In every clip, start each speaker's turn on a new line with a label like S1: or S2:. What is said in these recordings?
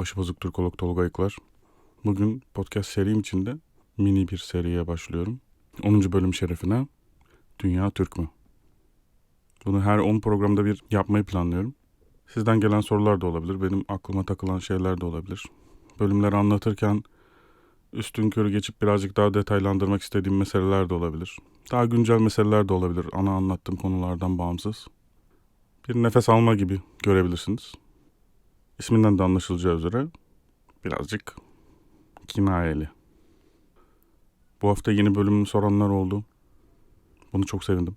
S1: Başı bozuk Türkolog Tolga Ayıklar. Bugün podcast serim içinde mini bir seriye başlıyorum. 10. bölüm şerefine Dünya Türk mü? Bunu her 10 programda bir yapmayı planlıyorum. Sizden gelen sorular da olabilir. Benim aklıma takılan şeyler de olabilir. Bölümleri anlatırken üstün körü geçip birazcık daha detaylandırmak istediğim meseleler de olabilir. Daha güncel meseleler de olabilir. Ana anlattığım konulardan bağımsız. Bir nefes alma gibi görebilirsiniz. İsminden de anlaşılacağı üzere birazcık kinayeli. Bu hafta yeni bölümümü soranlar oldu. Bunu çok sevindim.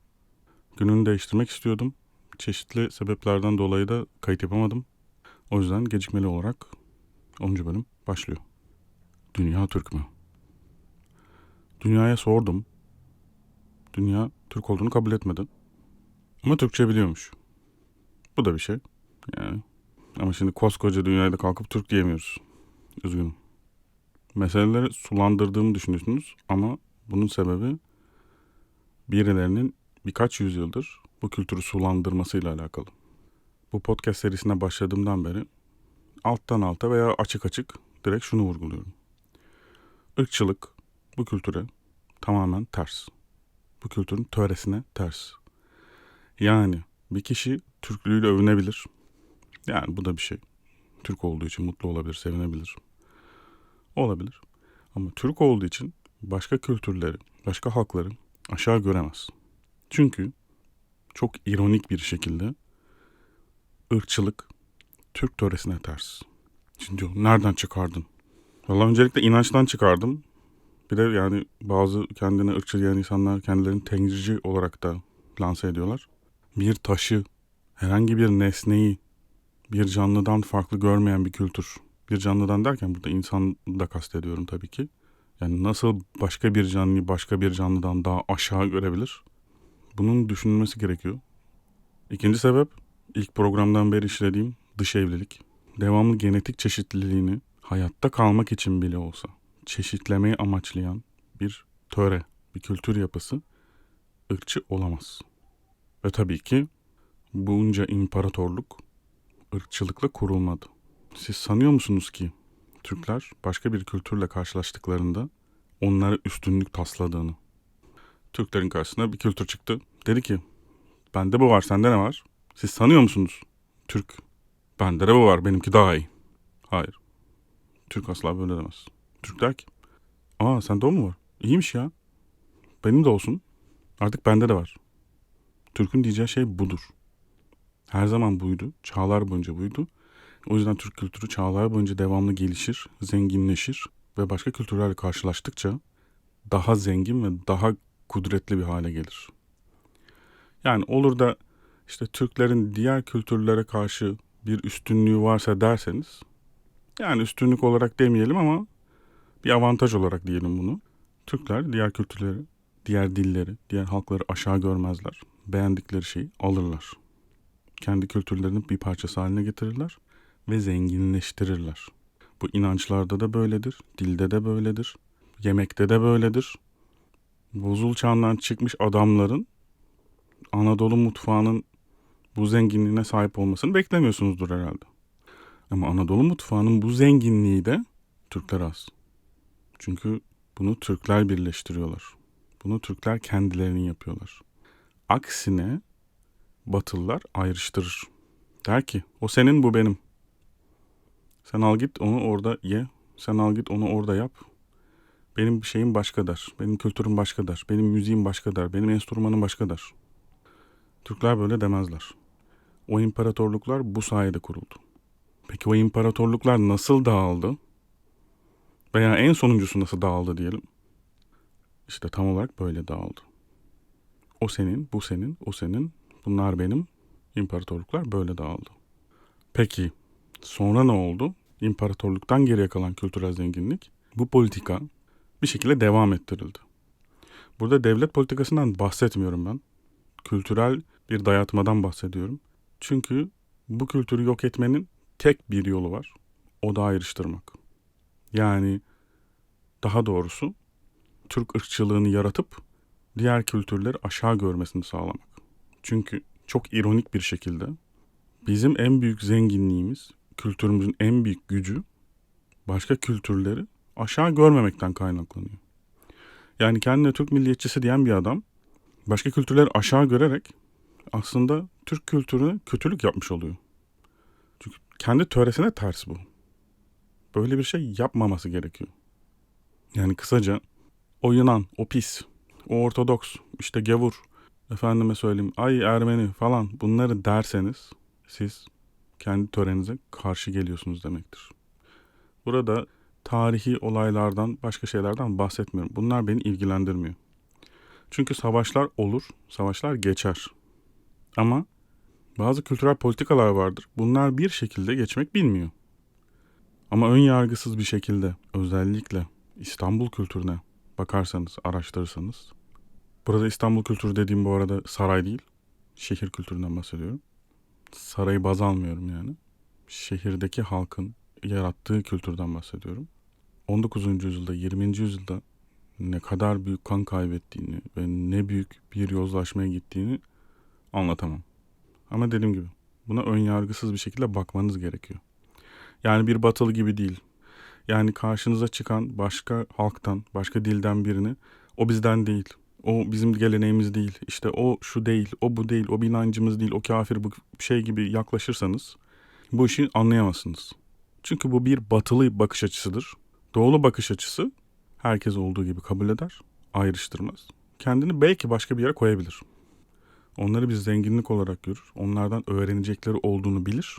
S1: Gününü değiştirmek istiyordum. Çeşitli sebeplerden dolayı da kayıt yapamadım. O yüzden gecikmeli olarak 10. bölüm başlıyor. Dünya Türk mü? Dünyaya sordum. Dünya Türk olduğunu kabul etmedi. Ama Türkçe biliyormuş. Bu da bir şey. Yani. Ama şimdi koskoca dünyada kalkıp Türk diyemiyoruz. Üzgünüm. Meseleleri sulandırdığımı düşünüyorsunuz ama bunun sebebi birilerinin birkaç yüzyıldır bu kültürü sulandırmasıyla alakalı. Bu podcast serisine başladığımdan beri alttan alta veya açık açık direkt şunu vurguluyorum. Irkçılık bu kültüre tamamen ters. Bu kültürün töresine ters. Yani bir kişi Türklüğüyle övünebilir. Yani bu da bir şey. Türk olduğu için mutlu olabilir, sevinebilir. Olabilir. Ama Türk olduğu için başka kültürleri, başka halkları aşağı göremez. Çünkü çok ironik bir şekilde ırkçılık Türk töresine ters. Şimdi nereden çıkardın? Valla öncelikle inançtan çıkardım. Bir de yani bazı kendine ırkçı diyen insanlar kendilerini tengrici olarak da lanse ediyorlar. Bir taşı, herhangi bir nesneyi bir canlıdan farklı görmeyen bir kültür. Bir canlıdan derken burada insan da kastediyorum tabii ki. Yani nasıl başka bir canlıyı başka bir canlıdan daha aşağı görebilir? Bunun düşünülmesi gerekiyor. İkinci sebep ilk programdan beri işlediğim dış evlilik. Devamlı genetik çeşitliliğini hayatta kalmak için bile olsa çeşitlemeyi amaçlayan bir töre, bir kültür yapısı ırkçı olamaz. Ve tabii ki bunca imparatorluk ırkçılıkla kurulmadı. Siz sanıyor musunuz ki Türkler başka bir kültürle karşılaştıklarında onlara üstünlük tasladığını? Türklerin karşısına bir kültür çıktı. Dedi ki bende bu var sende ne var? Siz sanıyor musunuz? Türk bende de bu var benimki daha iyi. Hayır. Türk asla böyle demez. Türk der ki aa sende o mu var? İyiymiş ya. Benim de olsun. Artık bende de var. Türk'ün diyeceği şey budur. Her zaman buydu. Çağlar boyunca buydu. O yüzden Türk kültürü çağlar boyunca devamlı gelişir, zenginleşir ve başka kültürlerle karşılaştıkça daha zengin ve daha kudretli bir hale gelir. Yani olur da işte Türklerin diğer kültürlere karşı bir üstünlüğü varsa derseniz yani üstünlük olarak demeyelim ama bir avantaj olarak diyelim bunu. Türkler diğer kültürleri, diğer dilleri, diğer halkları aşağı görmezler. Beğendikleri şeyi alırlar kendi kültürlerinin bir parçası haline getirirler ve zenginleştirirler. Bu inançlarda da böyledir, dilde de böyledir, yemekte de böyledir. Buzul çağından çıkmış adamların Anadolu mutfağının bu zenginliğine sahip olmasını beklemiyorsunuzdur herhalde. Ama Anadolu mutfağının bu zenginliği de Türkler az. Çünkü bunu Türkler birleştiriyorlar. Bunu Türkler kendilerinin yapıyorlar. Aksine Batılılar ayrıştırır. Der ki o senin bu benim. Sen al git onu orada ye. Sen al git onu orada yap. Benim bir şeyim başka der. Benim kültürüm başka der. Benim müziğim başka der. Benim enstrümanım başka der. Türkler böyle demezler. O imparatorluklar bu sayede kuruldu. Peki o imparatorluklar nasıl dağıldı? Veya en sonuncusu nasıl dağıldı diyelim. İşte tam olarak böyle dağıldı. O senin, bu senin, o senin, Bunlar benim. İmparatorluklar böyle dağıldı. Peki sonra ne oldu? İmparatorluktan geriye kalan kültürel zenginlik bu politika bir şekilde devam ettirildi. Burada devlet politikasından bahsetmiyorum ben. Kültürel bir dayatmadan bahsediyorum. Çünkü bu kültürü yok etmenin tek bir yolu var. O da ayrıştırmak. Yani daha doğrusu Türk ırkçılığını yaratıp diğer kültürleri aşağı görmesini sağlamak. Çünkü çok ironik bir şekilde bizim en büyük zenginliğimiz, kültürümüzün en büyük gücü başka kültürleri aşağı görmemekten kaynaklanıyor. Yani kendine Türk milliyetçisi diyen bir adam başka kültürleri aşağı görerek aslında Türk kültürüne kötülük yapmış oluyor. Çünkü kendi töresine ters bu. Böyle bir şey yapmaması gerekiyor. Yani kısaca o Yunan, o pis, o Ortodoks, işte gavur, efendime söyleyeyim ay Ermeni falan bunları derseniz siz kendi törenize karşı geliyorsunuz demektir. Burada tarihi olaylardan, başka şeylerden bahsetmiyorum. Bunlar beni ilgilendirmiyor. Çünkü savaşlar olur, savaşlar geçer. Ama bazı kültürel politikalar vardır. Bunlar bir şekilde geçmek bilmiyor. Ama ön yargısız bir şekilde özellikle İstanbul kültürüne bakarsanız, araştırırsanız. Burada İstanbul kültürü dediğim bu arada saray değil. Şehir kültüründen bahsediyorum. Sarayı baz almıyorum yani. Şehirdeki halkın yarattığı kültürden bahsediyorum. 19. yüzyılda, 20. yüzyılda ne kadar büyük kan kaybettiğini ve ne büyük bir yozlaşmaya gittiğini anlatamam. Ama dediğim gibi buna ön yargısız bir şekilde bakmanız gerekiyor. Yani bir batılı gibi değil. Yani karşınıza çıkan başka halktan, başka dilden birini o bizden değil. O bizim geleneğimiz değil. İşte o şu değil, o bu değil, o bir inancımız değil, o kafir bu şey gibi yaklaşırsanız bu işi anlayamazsınız. Çünkü bu bir batılı bakış açısıdır. Doğulu bakış açısı herkes olduğu gibi kabul eder, ayrıştırmaz. Kendini belki başka bir yere koyabilir. Onları bir zenginlik olarak görür. Onlardan öğrenecekleri olduğunu bilir.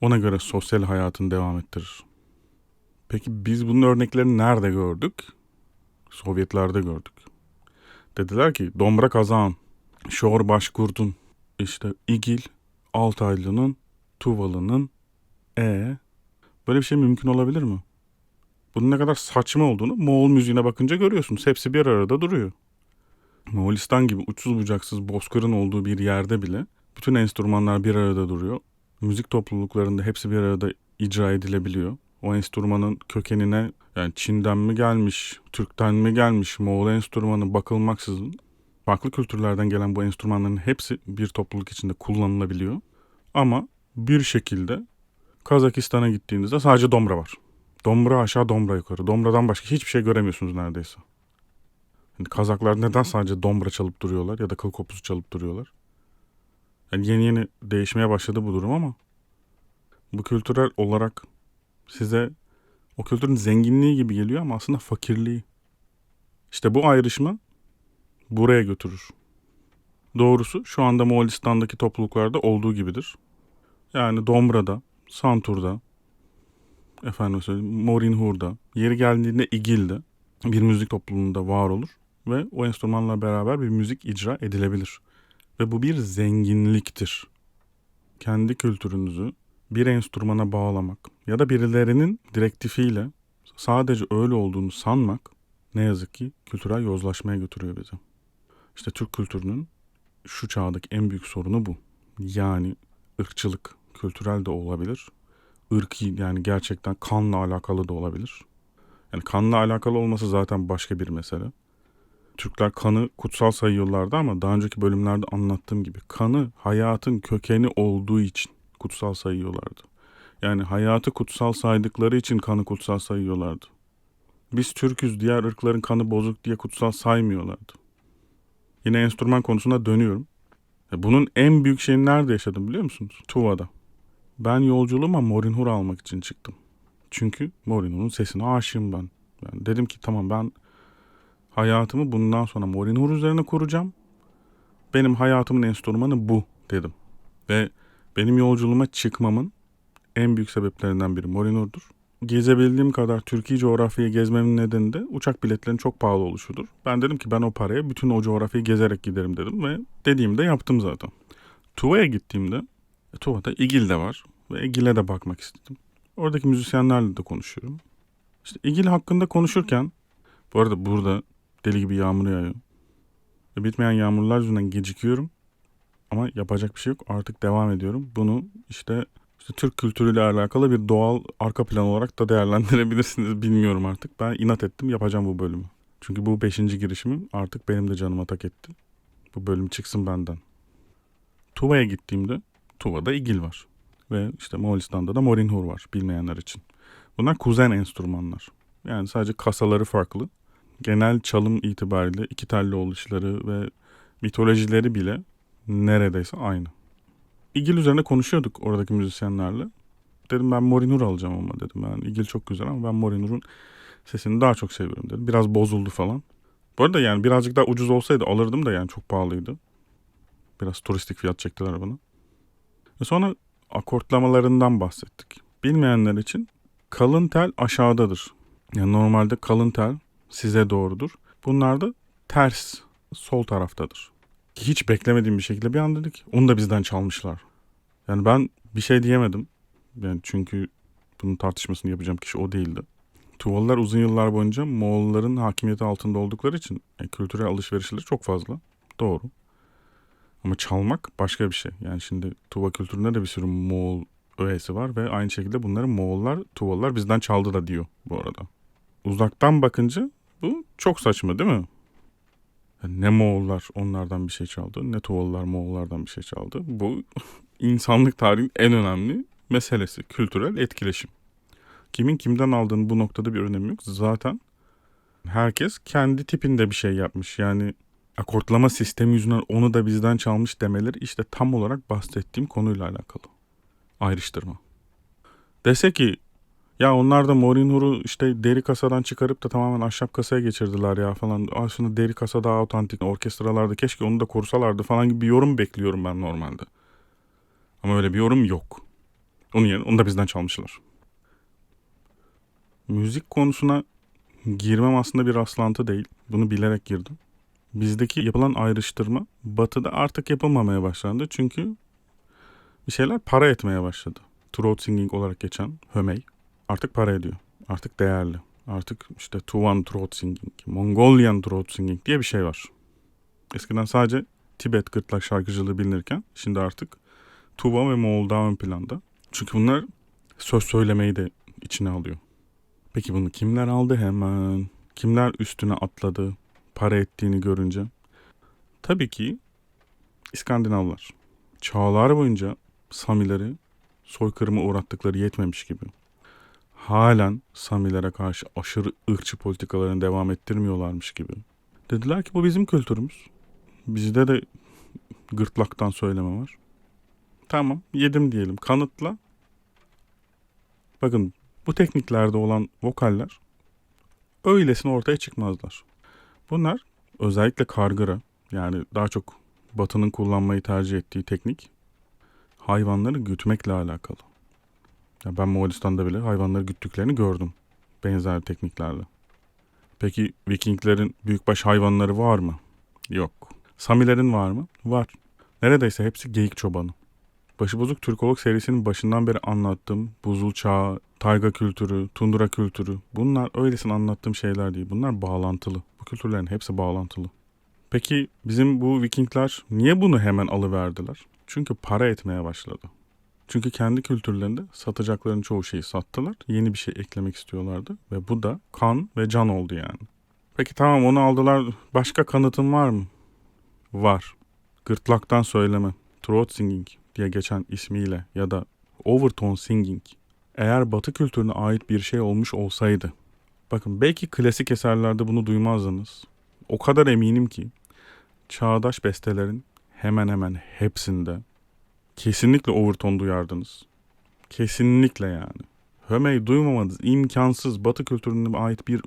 S1: Ona göre sosyal hayatını devam ettirir. Peki biz bunun örneklerini nerede gördük? Sovyetlerde gördük. Dediler ki Dombra Kazağın, Şor Başkurt'un, işte İgil, Altaylı'nın, Tuvalı'nın, e böyle bir şey mümkün olabilir mi? Bunun ne kadar saçma olduğunu Moğol müziğine bakınca görüyorsunuz. Hepsi bir arada duruyor. Moğolistan gibi uçsuz bucaksız bozkırın olduğu bir yerde bile bütün enstrümanlar bir arada duruyor. Müzik topluluklarında hepsi bir arada icra edilebiliyor. O enstrümanın kökenine yani Çin'den mi gelmiş, Türk'ten mi gelmiş, Moğol enstrümanı bakılmaksızın farklı kültürlerden gelen bu enstrümanların hepsi bir topluluk içinde kullanılabiliyor. Ama bir şekilde Kazakistan'a gittiğinizde sadece dombra var. Dombra aşağı, dombra yukarı. Dombradan başka hiçbir şey göremiyorsunuz neredeyse. Yani Kazaklar neden sadece dombra çalıp duruyorlar ya da kıl kopusu çalıp duruyorlar? Yani yeni yeni değişmeye başladı bu durum ama bu kültürel olarak size o kültürün zenginliği gibi geliyor ama aslında fakirliği. İşte bu ayrışma buraya götürür. Doğrusu şu anda Moğolistan'daki topluluklarda olduğu gibidir. Yani Dombra'da, Santur'da, efendim söyleyeyim, Morinhur'da, yeri geldiğinde İgil'de bir müzik topluluğunda var olur ve o enstrümanla beraber bir müzik icra edilebilir. Ve bu bir zenginliktir. Kendi kültürünüzü bir enstrümana bağlamak ya da birilerinin direktifiyle sadece öyle olduğunu sanmak ne yazık ki kültürel yozlaşmaya götürüyor bizi. İşte Türk kültürünün şu çağdaki en büyük sorunu bu. Yani ırkçılık kültürel de olabilir. Irki yani gerçekten kanla alakalı da olabilir. Yani kanla alakalı olması zaten başka bir mesele. Türkler kanı kutsal sayıyorlardı ama daha önceki bölümlerde anlattığım gibi kanı hayatın kökeni olduğu için kutsal sayıyorlardı. Yani hayatı kutsal saydıkları için kanı kutsal sayıyorlardı. Biz Türk'üz diğer ırkların kanı bozuk diye kutsal saymıyorlardı. Yine enstrüman konusuna dönüyorum. E, Bunun en büyük şeyini nerede yaşadım biliyor musunuz? Tuva'da. Ben yolculuğuma Morinhur almak için çıktım. Çünkü Morinhur'un sesine aşığım ben. Yani dedim ki tamam ben hayatımı bundan sonra Morinhur üzerine kuracağım. Benim hayatımın enstrümanı bu dedim. Ve benim yolculuğuma çıkmamın en büyük sebeplerinden biri Morinur'dur. Gezebildiğim kadar Türkiye coğrafyayı gezmemin nedeni de uçak biletlerinin çok pahalı oluşudur. Ben dedim ki ben o paraya bütün o coğrafyayı gezerek giderim dedim ve dediğimde yaptım zaten. Tuva'ya gittiğimde e, Tuva'da İgil de var ve İgil'e de bakmak istedim. Oradaki müzisyenlerle de konuşuyorum. İşte İgil hakkında konuşurken bu arada burada deli gibi yağmur yağıyor. Ve bitmeyen yağmurlar yüzünden gecikiyorum. Ama yapacak bir şey yok. Artık devam ediyorum. Bunu işte, işte Türk kültürüyle alakalı bir doğal arka plan olarak da değerlendirebilirsiniz. Bilmiyorum artık. Ben inat ettim yapacağım bu bölümü. Çünkü bu beşinci girişimim artık benim de canıma tak etti. Bu bölüm çıksın benden. Tuva'ya gittiğimde Tuva'da İgil var. Ve işte Moğolistan'da da Morinhur var bilmeyenler için. Bunlar kuzen enstrümanlar. Yani sadece kasaları farklı. Genel çalım itibariyle iki telli oluşları ve mitolojileri bile neredeyse aynı. İgil üzerine konuşuyorduk oradaki müzisyenlerle. Dedim ben Morinur alacağım ama dedim. Yani İgil çok güzel ama ben Morinur'un sesini daha çok seviyorum dedim. Biraz bozuldu falan. Bu arada yani birazcık daha ucuz olsaydı alırdım da yani çok pahalıydı. Biraz turistik fiyat çektiler bana. Ve sonra akortlamalarından bahsettik. Bilmeyenler için kalın tel aşağıdadır. Yani normalde kalın tel size doğrudur. Bunlar da ters sol taraftadır. Hiç beklemediğim bir şekilde bir an dedik. Onu da bizden çalmışlar. Yani ben bir şey diyemedim. Yani çünkü bunun tartışmasını yapacağım kişi o değildi. Tuvalılar uzun yıllar boyunca Moğolların hakimiyeti altında oldukları için e, kültürel alışverişleri çok fazla. Doğru. Ama çalmak başka bir şey. Yani şimdi Tuva kültüründe de bir sürü Moğol öğesi var ve aynı şekilde bunları Moğollar, Tuvalılar bizden çaldı da diyor bu arada. Uzaktan bakınca bu çok saçma değil mi? Ne Moğollar onlardan bir şey çaldı, ne Tuvalılar Moğollardan bir şey çaldı. Bu insanlık tarihinin en önemli meselesi, kültürel etkileşim. Kimin kimden aldığını bu noktada bir önemi yok. Zaten herkes kendi tipinde bir şey yapmış. Yani akortlama sistemi yüzünden onu da bizden çalmış demeleri işte tam olarak bahsettiğim konuyla alakalı. Ayrıştırma. Dese ki ya onlar da Morinur'u işte deri kasadan çıkarıp da tamamen ahşap kasaya geçirdiler ya falan. Aslında deri kasa daha otantik. Orkestralarda keşke onu da korusalardı falan gibi bir yorum bekliyorum ben normalde. Ama öyle bir yorum yok. Onun yerine onu da bizden çalmışlar. Müzik konusuna girmem aslında bir rastlantı değil. Bunu bilerek girdim. Bizdeki yapılan ayrıştırma batıda artık yapılmamaya başlandı. Çünkü bir şeyler para etmeye başladı. Throat singing olarak geçen hömey artık para ediyor. Artık değerli. Artık işte Tuvan throat singing, Mongolian throat singing diye bir şey var. Eskiden sadece Tibet gırtlak şarkıcılığı bilinirken şimdi artık Tuva ve Moğol daha ön planda. Çünkü bunlar söz söylemeyi de içine alıyor. Peki bunu kimler aldı hemen? Kimler üstüne atladı para ettiğini görünce? Tabii ki İskandinavlar. Çağlar boyunca Samileri soykırıma uğrattıkları yetmemiş gibi. Halen Samilere karşı aşırı ırkçı politikalarını devam ettirmiyorlarmış gibi. Dediler ki bu bizim kültürümüz. Bizde de gırtlaktan söyleme var. Tamam yedim diyelim kanıtla. Bakın bu tekniklerde olan vokaller öylesine ortaya çıkmazlar. Bunlar özellikle kargıra yani daha çok batının kullanmayı tercih ettiği teknik hayvanları gütmekle alakalı. Ya ben Moğolistan'da bile hayvanları güttüklerini gördüm benzer tekniklerle. Peki Vikinglerin büyükbaş hayvanları var mı? Yok. Samilerin var mı? Var. Neredeyse hepsi geyik çobanı. Başıbozuk Türkolog serisinin başından beri anlattığım buzul çağı, tayga kültürü, tundra kültürü bunlar öylesine anlattığım şeyler değil. Bunlar bağlantılı. Bu kültürlerin hepsi bağlantılı. Peki bizim bu Vikingler niye bunu hemen alıverdiler? Çünkü para etmeye başladı. Çünkü kendi kültürlerinde satacakların çoğu şeyi sattılar. Yeni bir şey eklemek istiyorlardı. Ve bu da kan ve can oldu yani. Peki tamam onu aldılar. Başka kanıtın var mı? Var. Gırtlaktan söyleme. Throat singing diye geçen ismiyle ya da overtone singing eğer batı kültürüne ait bir şey olmuş olsaydı bakın belki klasik eserlerde bunu duymazdınız. O kadar eminim ki çağdaş bestelerin hemen hemen hepsinde kesinlikle overtone duyardınız. Kesinlikle yani. Hömey duymamanız imkansız batı kültürüne ait bir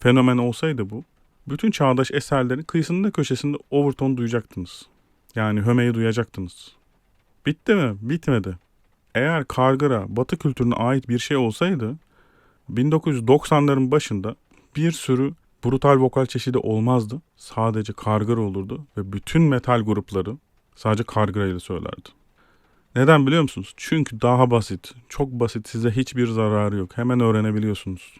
S1: fenomen olsaydı bu. Bütün çağdaş eserlerin kıyısında köşesinde overtone duyacaktınız. Yani Hömey'i duyacaktınız. Bitti mi? Bitmedi. Eğer kargıra batı kültürüne ait bir şey olsaydı 1990'ların başında bir sürü brutal vokal çeşidi olmazdı. Sadece kargıra olurdu ve bütün metal grupları sadece kargıra ile söylerdi. Neden biliyor musunuz? Çünkü daha basit. Çok basit. Size hiçbir zararı yok. Hemen öğrenebiliyorsunuz.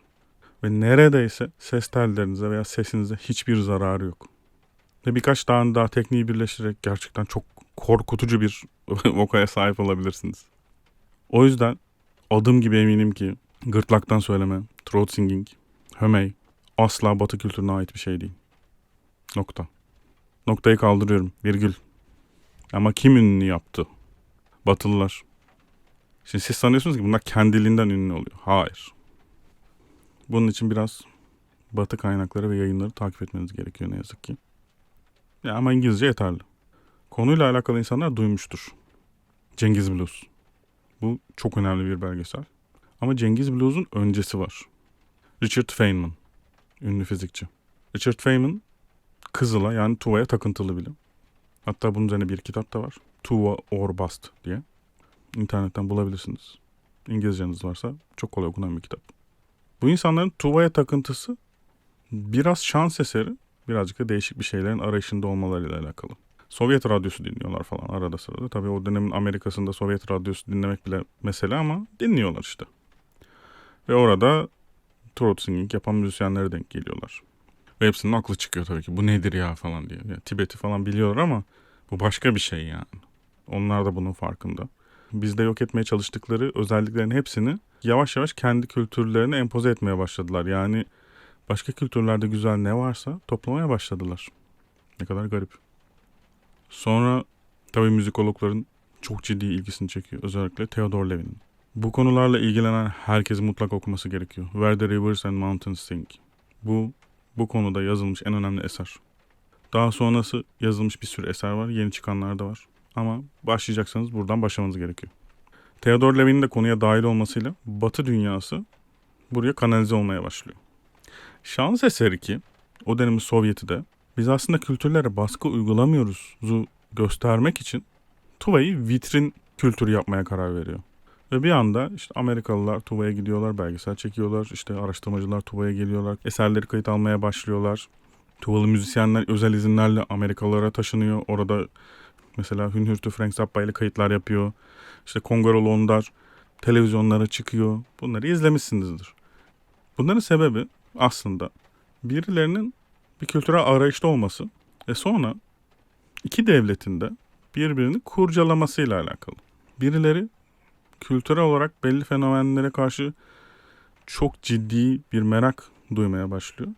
S1: Ve neredeyse ses tellerinize veya sesinize hiçbir zararı yok. Ve birkaç tane daha tekniği birleştirerek gerçekten çok korkutucu bir vokaya sahip olabilirsiniz. O yüzden adım gibi eminim ki gırtlaktan söyleme, throat singing, hömey asla batı kültürüne ait bir şey değil. Nokta. Noktayı kaldırıyorum. Virgül. Ama kim ünlü yaptı? Batılılar. Şimdi siz sanıyorsunuz ki bunlar kendiliğinden ünlü oluyor. Hayır. Bunun için biraz batı kaynakları ve yayınları takip etmeniz gerekiyor ne yazık ki. Ya ama İngilizce yeterli. Konuyla alakalı insanlar duymuştur. Cengiz Blues. Bu çok önemli bir belgesel. Ama Cengiz Blues'un öncesi var. Richard Feynman. Ünlü fizikçi. Richard Feynman Kızıl'a yani Tuva'ya takıntılı biri. Hatta bunun üzerine bir kitap da var. Tuva or Bust diye. İnternetten bulabilirsiniz. İngilizceniz varsa çok kolay okunan bir kitap. Bu insanların Tuva'ya takıntısı biraz şans eseri, birazcık da değişik bir şeylerin arayışında olmalarıyla alakalı. Sovyet radyosu dinliyorlar falan arada sırada. Tabii o dönemin Amerika'sında Sovyet radyosu dinlemek bile mesele ama dinliyorlar işte. Ve orada throat singing yapan müzisyenlere denk geliyorlar. Ve hepsinin aklı çıkıyor tabii ki. Bu nedir ya falan diye. Ya, Tibet'i falan biliyorlar ama bu başka bir şey yani. Onlar da bunun farkında. Bizde yok etmeye çalıştıkları özelliklerin hepsini yavaş yavaş kendi kültürlerine empoze etmeye başladılar. Yani başka kültürlerde güzel ne varsa toplamaya başladılar. Ne kadar garip. Sonra tabii müzikologların çok ciddi ilgisini çekiyor. Özellikle Theodore Levin'in. Bu konularla ilgilenen herkesin mutlak okuması gerekiyor. Where the Rivers and Mountains Sing. Bu bu konuda yazılmış en önemli eser. Daha sonrası yazılmış bir sürü eser var. Yeni çıkanlar da var. Ama başlayacaksanız buradan başlamanız gerekiyor. Theodore Levin'in de konuya dahil olmasıyla Batı dünyası buraya kanalize olmaya başlıyor. Şans eseri ki o dönemin Sovyeti de biz aslında kültürlere baskı uygulamıyoruz'u göstermek için Tuva'yı vitrin kültürü yapmaya karar veriyor. Ve bir anda işte Amerikalılar Tuva'ya gidiyorlar, belgesel çekiyorlar. işte araştırmacılar Tuva'ya geliyorlar. Eserleri kayıt almaya başlıyorlar. Tuvalı müzisyenler özel izinlerle Amerikalılara taşınıyor. Orada mesela Hünhürtü Frank Zappa ile kayıtlar yapıyor. İşte Kongaro Londar televizyonlara çıkıyor. Bunları izlemişsinizdir. Bunların sebebi aslında birilerinin bir kültürel arayışta olması ve sonra iki devletin de birbirini kurcalamasıyla alakalı. Birileri kültürel olarak belli fenomenlere karşı çok ciddi bir merak duymaya başlıyor.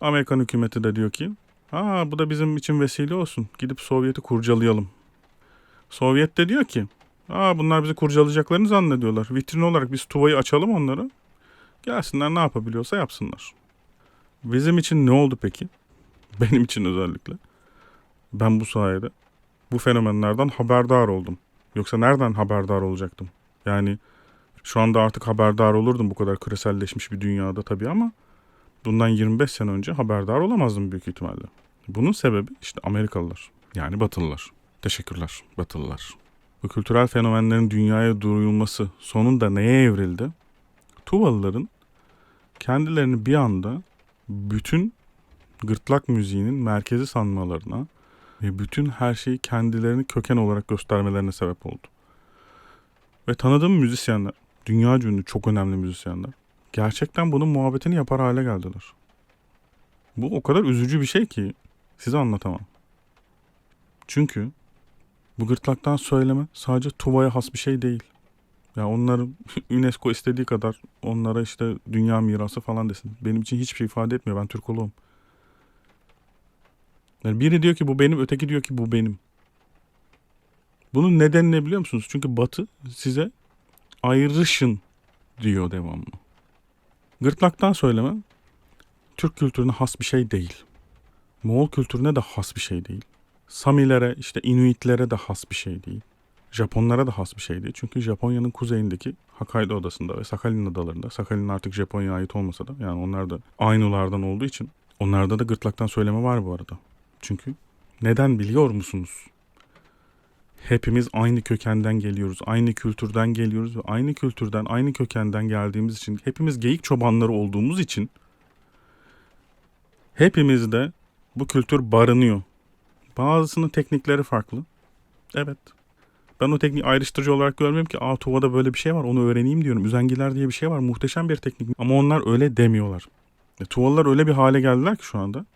S1: Amerikan hükümeti de diyor ki, "Ha bu da bizim için vesile olsun. Gidip Sovyet'i kurcalayalım." Sovyet de diyor ki, "Aa bunlar bizi kurcalayacaklarını zannediyorlar. Vitrin olarak biz Tuva'yı açalım onlara. Gelsinler ne yapabiliyorsa yapsınlar." Bizim için ne oldu peki? Benim için özellikle. Ben bu sayede bu fenomenlerden haberdar oldum. Yoksa nereden haberdar olacaktım? Yani şu anda artık haberdar olurdum bu kadar küreselleşmiş bir dünyada tabii ama bundan 25 sene önce haberdar olamazdım büyük ihtimalle. Bunun sebebi işte Amerikalılar. Yani Batılılar. Teşekkürler Batılılar. Bu kültürel fenomenlerin dünyaya duyulması sonunda neye evrildi? Tuvalıların kendilerini bir anda bütün gırtlak müziğinin merkezi sanmalarına ve bütün her şeyi kendilerini köken olarak göstermelerine sebep oldu. Ve tanıdığım müzisyenler, dünya ünlü çok önemli müzisyenler gerçekten bunun muhabbetini yapar hale geldiler. Bu o kadar üzücü bir şey ki size anlatamam. Çünkü bu gırtlaktan söyleme sadece Tuva'ya has bir şey değil. Ya onların UNESCO istediği kadar onlara işte dünya mirası falan desin. Benim için hiçbir şey ifade etmiyor. Ben Türkoloğum. Yani biri diyor ki bu benim, öteki diyor ki bu benim. Bunun nedeni ne biliyor musunuz? Çünkü Batı size ayrışın diyor devamlı. Gırtlaktan söyleme Türk kültürüne has bir şey değil. Moğol kültürüne de has bir şey değil. Samilere, işte Inuitlere de has bir şey değil. Japonlara da has bir şey değil. Çünkü Japonya'nın kuzeyindeki Hokkaido adasında ve Sakhalin adalarında, Sakhalin artık Japonya'ya ait olmasa da yani onlar da Ainulardan olduğu için onlarda da gırtlaktan söyleme var bu arada. Çünkü neden biliyor musunuz? Hepimiz aynı kökenden geliyoruz, aynı kültürden geliyoruz ve aynı kültürden, aynı kökenden geldiğimiz için, hepimiz geyik çobanları olduğumuz için hepimizde bu kültür barınıyor. Bazısının teknikleri farklı. Evet. Ben o tekniği ayrıştırıcı olarak görmüyorum ki aa Tuva'da böyle bir şey var onu öğreneyim diyorum. Üzengiler diye bir şey var muhteşem bir teknik ama onlar öyle demiyorlar. E, Tuvalılar öyle bir hale geldiler ki şu anda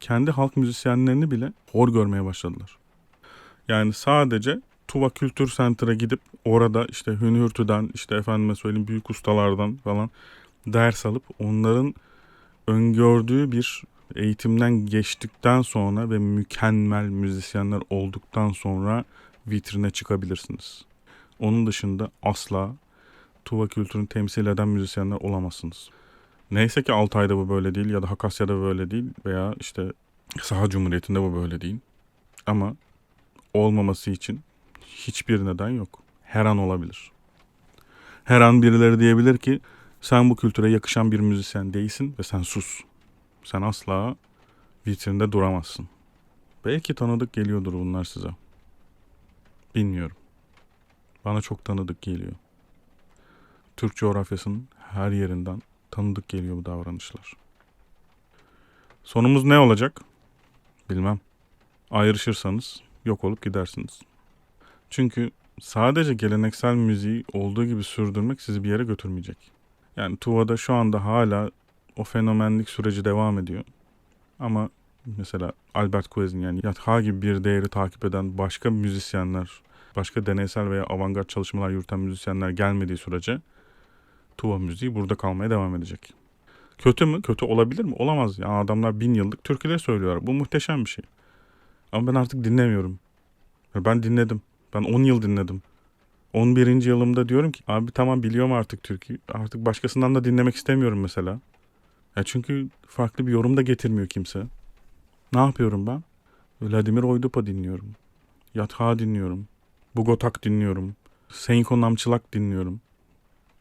S1: kendi halk müzisyenlerini bile hor görmeye başladılar. Yani sadece Tuva Kültür Center'a gidip orada işte Hünhürtü'den işte efendime söyleyeyim büyük ustalardan falan ders alıp onların öngördüğü bir eğitimden geçtikten sonra ve mükemmel müzisyenler olduktan sonra vitrine çıkabilirsiniz. Onun dışında asla Tuva kültürünü temsil eden müzisyenler olamazsınız. Neyse ki Altay'da bu böyle değil ya da Hakasya'da böyle değil veya işte Saha Cumhuriyeti'nde bu böyle değil. Ama olmaması için hiçbir neden yok. Her an olabilir. Her an birileri diyebilir ki sen bu kültüre yakışan bir müzisyen değilsin ve sen sus. Sen asla vitrinde duramazsın. Belki tanıdık geliyordur bunlar size. Bilmiyorum. Bana çok tanıdık geliyor. Türk coğrafyasının her yerinden tanıdık geliyor bu davranışlar. Sonumuz ne olacak? Bilmem. Ayrışırsanız yok olup gidersiniz. Çünkü sadece geleneksel müziği olduğu gibi sürdürmek sizi bir yere götürmeyecek. Yani Tuva'da şu anda hala o fenomenlik süreci devam ediyor. Ama mesela Albert Kuez'in yani Yatha gibi bir değeri takip eden başka müzisyenler, başka deneysel veya avantgard çalışmalar yürüten müzisyenler gelmediği sürece Tuva müziği burada kalmaya devam edecek. Kötü mü? Kötü olabilir mi? Olamaz. Yani adamlar bin yıllık türküler söylüyorlar. Bu muhteşem bir şey. Ama ben artık dinlemiyorum. Ben dinledim. Ben 10 yıl dinledim. 11. yılımda diyorum ki abi tamam biliyorum artık türkü. Artık başkasından da dinlemek istemiyorum mesela. Ya çünkü farklı bir yorum da getirmiyor kimse. Ne yapıyorum ben? Vladimir Oydupa dinliyorum. Yatha dinliyorum. Bugotak dinliyorum. Senko Namçılak dinliyorum.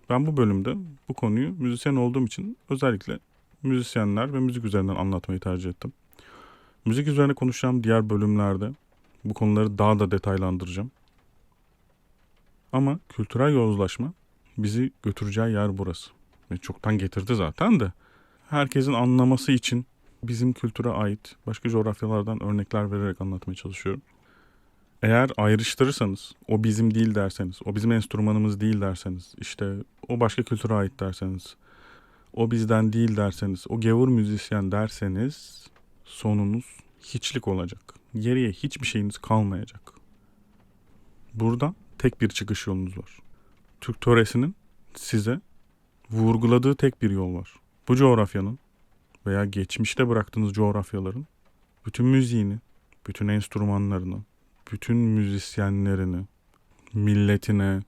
S1: Ben bu bölümde bu konuyu müzisyen olduğum için özellikle müzisyenler ve müzik üzerinden anlatmayı tercih ettim. Müzik üzerine konuşacağım diğer bölümlerde bu konuları daha da detaylandıracağım. Ama kültürel yozlaşma bizi götüreceği yer burası. Ve çoktan getirdi zaten de. Herkesin anlaması için bizim kültüre ait başka coğrafyalardan örnekler vererek anlatmaya çalışıyorum. Eğer ayrıştırırsanız, o bizim değil derseniz, o bizim enstrümanımız değil derseniz, işte o başka kültüre ait derseniz, o bizden değil derseniz, o gavur müzisyen derseniz sonunuz hiçlik olacak. Geriye hiçbir şeyiniz kalmayacak. Buradan tek bir çıkış yolunuz var. Türk töresinin size vurguladığı tek bir yol var. Bu coğrafyanın veya geçmişte bıraktığınız coğrafyaların bütün müziğini, bütün enstrümanlarını, bütün müzisyenlerini, milletine,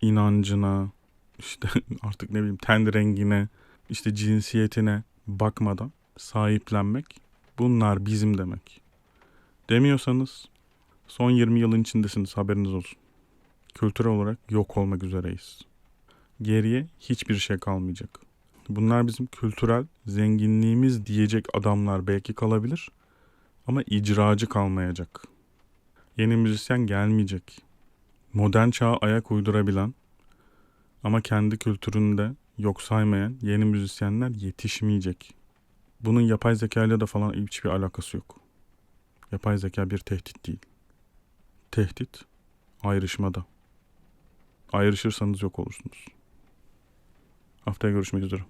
S1: inancına, işte artık ne bileyim ten rengine, işte cinsiyetine bakmadan sahiplenmek bunlar bizim demek. Demiyorsanız son 20 yılın içindesiniz haberiniz olsun. Kültürel olarak yok olmak üzereyiz. Geriye hiçbir şey kalmayacak. Bunlar bizim kültürel zenginliğimiz diyecek adamlar belki kalabilir ama icracı kalmayacak. Yeni müzisyen gelmeyecek. Modern çağa ayak uydurabilen ama kendi kültüründe yok saymayan yeni müzisyenler yetişmeyecek. Bunun yapay zeka ile de falan hiçbir alakası yok. Yapay zeka bir tehdit değil. Tehdit ayrışmada. Ayrışırsanız yok olursunuz. Haftaya görüşmek üzere.